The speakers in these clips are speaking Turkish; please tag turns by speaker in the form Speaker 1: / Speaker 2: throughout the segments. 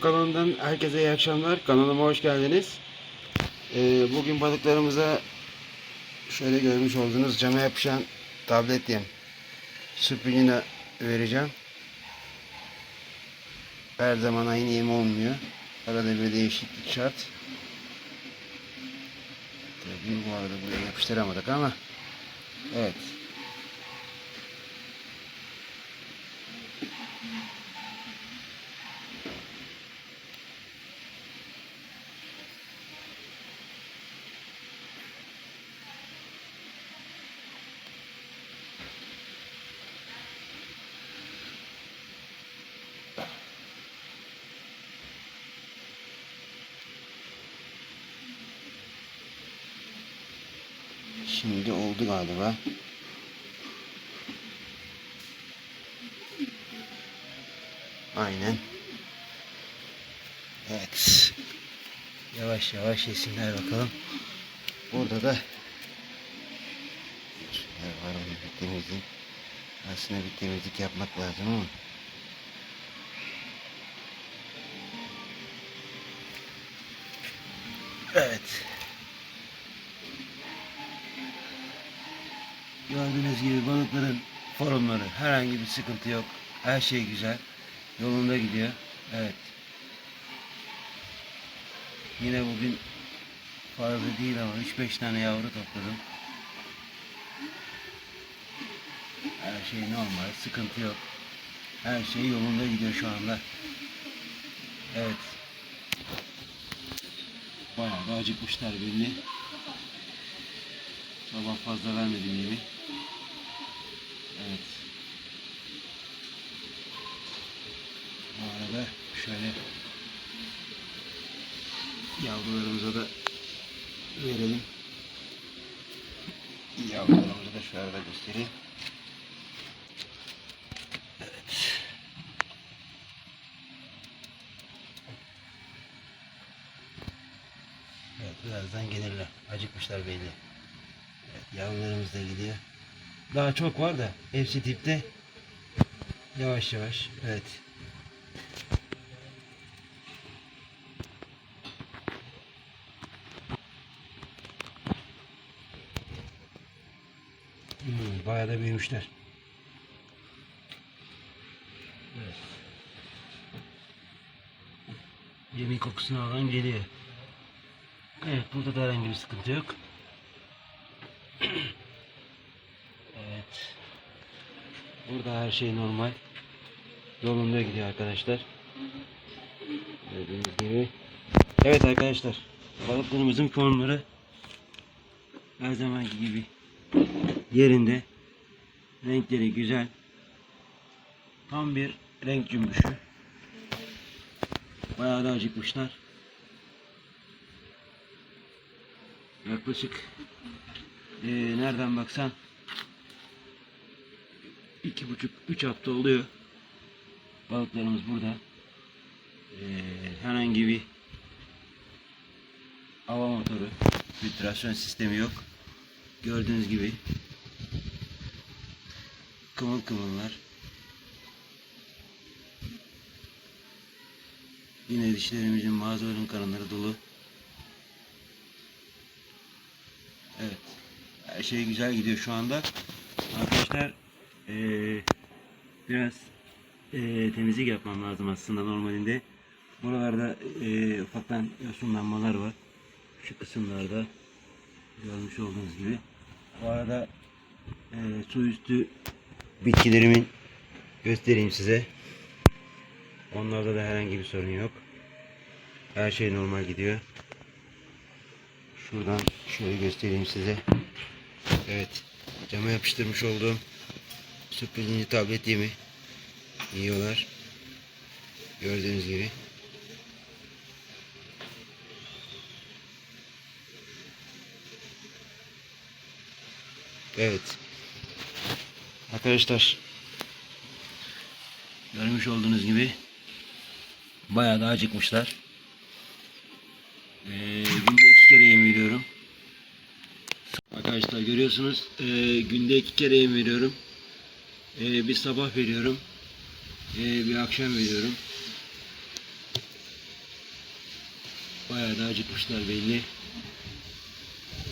Speaker 1: YouTube kanalından herkese iyi akşamlar. Kanalıma hoş geldiniz. Ee, bugün balıklarımıza şöyle görmüş olduğunuz cama yapışan tablet yem sürprizine vereceğim. Her zaman aynı yem olmuyor. Arada bir değişiklik şart. Tabii bu arada buraya yapıştıramadık ama evet. Şimdi oldu galiba. Aynen. Evet. Yavaş yavaş yesinler bakalım. Burada da şunlar var onu bir temizleyeyim. Aslında bir temizlik yapmak lazım ama. Evet. Gördüğünüz gibi balıkların forumları herhangi bir sıkıntı yok. Her şey güzel. Yolunda gidiyor. Evet. Yine bugün fazla değil ama 3-5 tane yavru topladım. Her şey normal. Sıkıntı yok. Her şey yolunda gidiyor şu anda. Evet. Bayağı da acıkmışlar belli. Sabah fazla vermedim yemi. Şöyle yavrularımıza da verelim. Yavrularımızı da şöyle göstereyim. Evet. Evet birazdan gelirler. Acıkmışlar belli. Evet, yavrularımız da gidiyor. Daha çok var da hepsi dipte. Yavaş yavaş. Evet. Hmm, bayağı da büyümüşler. Evet. Yemin kokusunu alan geliyor. Evet burada da herhangi bir sıkıntı yok. Evet. Burada her şey normal. Yolunda gidiyor arkadaşlar. Gördüğünüz gibi. Evet arkadaşlar. Balıklarımızın formları her zamanki gibi yerinde. Renkleri güzel. Tam bir renk cümbüşü. Bayağı da acıkmışlar. Yaklaşık eee, nereden baksan iki buçuk üç hafta oluyor. Balıklarımız burada. Eee, herhangi bir hava motoru, filtrasyon sistemi yok. Gördüğünüz gibi kımıl kımıllar. Yine dişlerimizin bazılarının karınları dolu. Evet. Her şey güzel gidiyor şu anda. Arkadaşlar eee, biraz eee, temizlik yapmam lazım aslında normalinde. Buralarda eee, ufaktan yosunlanmalar var. Şu kısımlarda görmüş olduğunuz gibi. Bu arada eee su üstü bitkilerimin göstereyim size. Onlarda da herhangi bir sorun yok. Her şey normal gidiyor. Şuradan şöyle göstereyim size. Evet. Cama yapıştırmış olduğum sürprizinci tablet yemi yiyorlar. Gördüğünüz gibi. Evet. Arkadaşlar görmüş olduğunuz gibi bayağı da acıkmışlar. Ee, günde iki kere yem veriyorum. Arkadaşlar görüyorsunuz ee, günde iki kere yem veriyorum. Ee, bir sabah veriyorum. Ee, bir akşam veriyorum. Bayağı da acıkmışlar belli.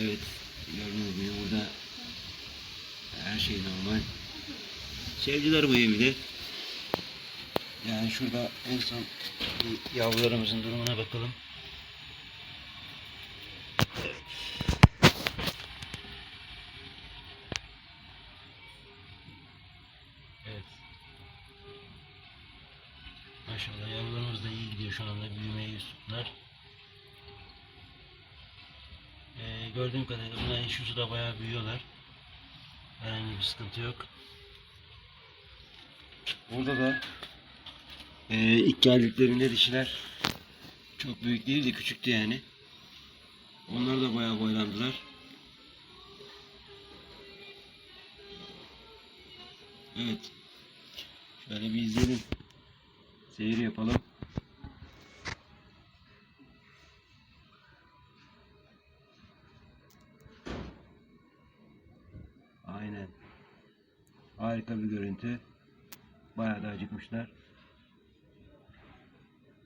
Speaker 1: Evet. Gördüğünüz gibi burada her şey normal. Sevdiler bu de. Yani şurada en son yavrularımızın durumuna bakalım. Evet. Maşallah yavrularımız da iyi gidiyor şu anda büyümeye yüz tuttular. Ee, gördüğüm kadarıyla bunların şu suda bayağı büyüyorlar. Herhangi bir sıkıntı yok. Burada da ee, ilk geldiklerinde dişiler çok büyük değildi, küçüktü yani. Onlar da bayağı boylandılar. Evet. Şöyle bir izleyelim. Seyir yapalım. Aynen. Harika bir görüntü. Acıkmışlar.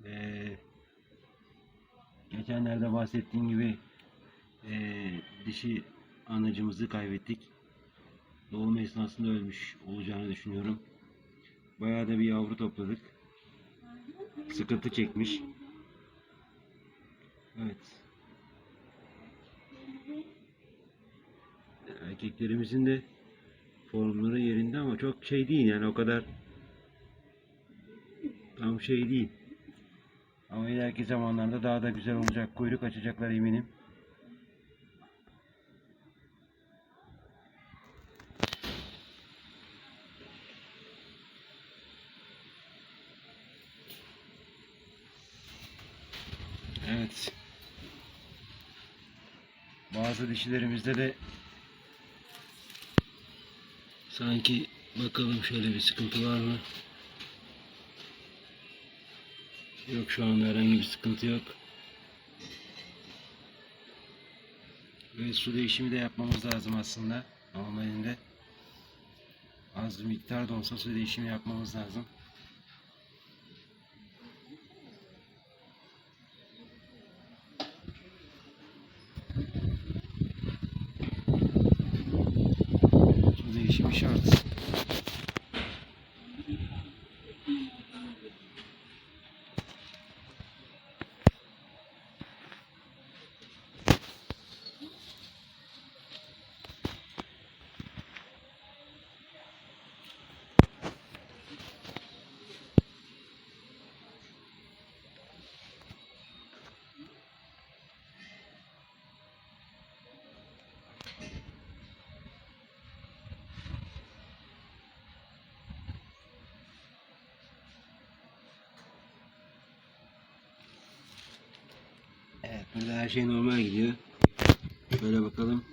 Speaker 1: Ee, geçenlerde bahsettiğim gibi ee, dişi anacımızı kaybettik. Doğum esnasında ölmüş olacağını düşünüyorum. Bayağı da bir yavru topladık. Sıkıntı çekmiş. Evet. Erkeklerimizin de formları yerinde ama çok şey değil yani o kadar tam şey değil. Ama ileriki zamanlarda daha da güzel olacak. Kuyruk açacaklar eminim. Evet. Bazı dişilerimizde de sanki bakalım şöyle bir sıkıntı var mı? Yok şu anda herhangi bir sıkıntı yok. Ve su değişimi de yapmamız lazım aslında. Normalinde. Az bir miktar da olsa su değişimi yapmamız lazım. Burada her şey normal gidiyor. Şöyle bakalım.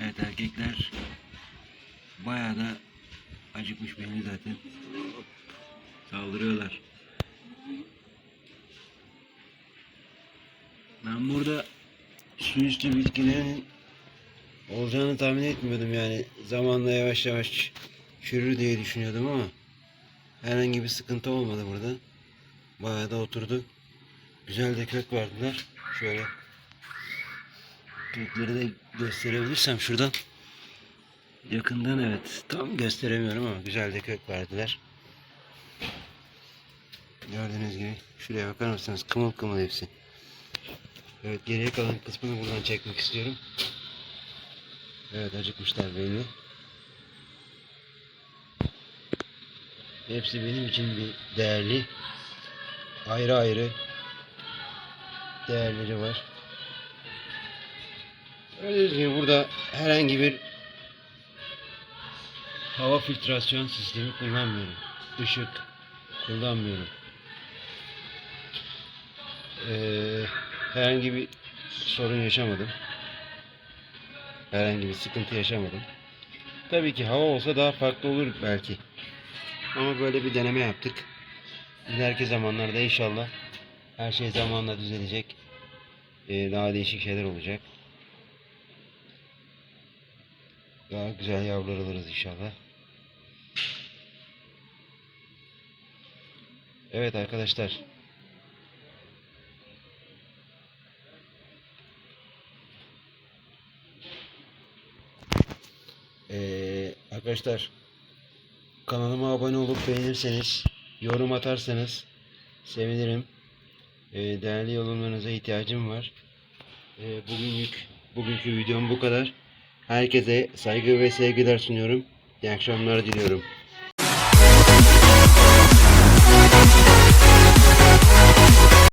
Speaker 1: Evet erkekler bayağı da acıkmış belli zaten. Saldırıyorlar. Ben burada su üstü bitkilerin olacağını tahmin etmiyordum yani. Zamanla yavaş yavaş çürür diye düşünüyordum ama herhangi bir sıkıntı olmadı burada. Bayağı da oturdu. Güzel de kök verdiler. Şöyle kökleri de gösterebilirsem şuradan. Yakından evet. Tam gösteremiyorum ama güzel de kök verdiler. Gördüğünüz gibi. Şuraya bakar mısınız? Kımıl kımıl hepsi. Evet geriye kalan kısmını buradan çekmek istiyorum. Evet acıkmışlar belli. Hepsi benim için bir değerli. Ayrı ayrı değerleri var. Gördüğünüz gibi burada herhangi bir hava filtrasyon sistemi kullanmıyorum. Işık kullanmıyorum. Ee, herhangi bir sorun yaşamadım. Herhangi bir sıkıntı yaşamadım. Tabii ki hava olsa daha farklı olur belki. Ama böyle bir deneme yaptık. İleriki zamanlarda inşallah her şey zamanla düzelecek. Ee, daha değişik şeyler olacak. Daha güzel yavrular alırız inşallah. Evet arkadaşlar. Arkadaşlar kanalıma abone olup beğenirseniz, yorum atarsanız sevinirim. Ee, değerli yorumlarınıza ihtiyacım var. Ee, bugünlük bugünkü videom bu kadar. Herkese saygı ve sevgiler sunuyorum. İyi akşamlar diliyorum.